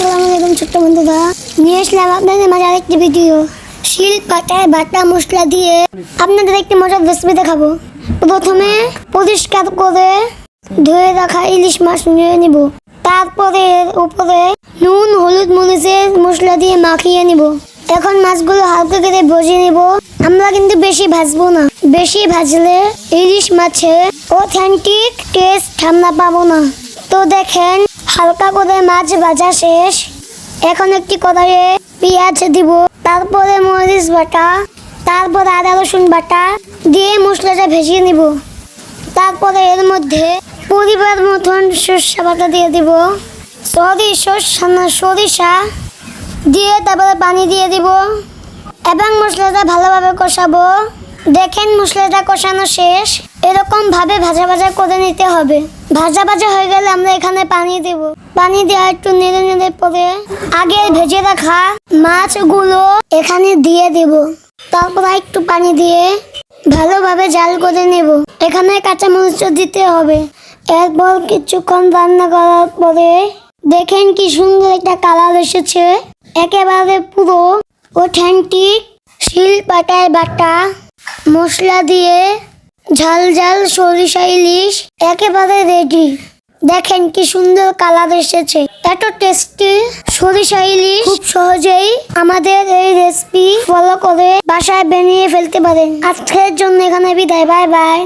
আসসালামু ছোট্ট বন্ধুরা। নিয়ে আসলাম আপনাদের মাঝে আরেকটি ভিডিও শিল পাটায় বাটা, মশলা দিয়ে আপনাদের একটি মজার রেসিপি দেখাবো। প্রথমে পরিষ্কার করে ধুয়ে রাখা ইলিশ মাছ নিয়ে নিব। তারপরে উপরে নুন, হলুদ, মরিচের মশলা দিয়ে মাখিয়ে নিব। এখন মাছগুলো হালকা করে ভেজে নিব। আমরা কিন্তু বেশি ভাজবো না। বেশি ভাজলে ইলিশ মাছের অথেন্টিক টেস্ট আমরা পাবো না। তো দেখেন হালকা করে মাছ ভাজা শেষ। এখন একটি কড়াইয়ে পেঁয়াজ দিব, তারপরে মরিচ বাটা, তারপর আদা রসুন বাটা দিয়ে মশলাটা ভেজিয়ে নিব। তারপরে এর মধ্যে পরিবার মতন সর্ষে বাটা দিয়ে দিব। সরি, সর্ষা না, সরিষা দিয়ে তারপরে পানি দিয়ে দিব। এবং মশলাটা ভালোভাবে কষাবো। দেখেন মশলাটা কষানো শেষ। এরকম ভাবে ভাজা ভাজা করে নিতে হবে। ভাজা ভাজা হয়ে গেলে আমরা এখানে পানি দেব। পানি দেওয়া একটু নেড়ে নেড়ে পরে আগে ভেজে রাখা মাছগুলো এখানে দিয়ে দেব। তারপর একটু পানি দিয়ে ভালোভাবে জাল করে নেব। এখানে কাঁচামরিচ দিতে হবে। এরপর কিছুক্ষণ রান্না করার পরে দেখেন কি সুন্দর একটা কালার এসেছে। একেবারে পুরো অথেন্টিক শিল পাটায় বাটা। মশলা দিয়ে ঝাল ঝাল সরিষা ইলিশ একেবারে রেডি দেখেন কি সুন্দর কালার এসেছে। এত টেস্টি সরিষা ইলিশ। খুব সহজেই আমাদের এই রেসিপি ফলো করে বাসায় বানিয়ে ফেলতে পারেন। আজকের জন্য এখানে বিদায় বাই বাই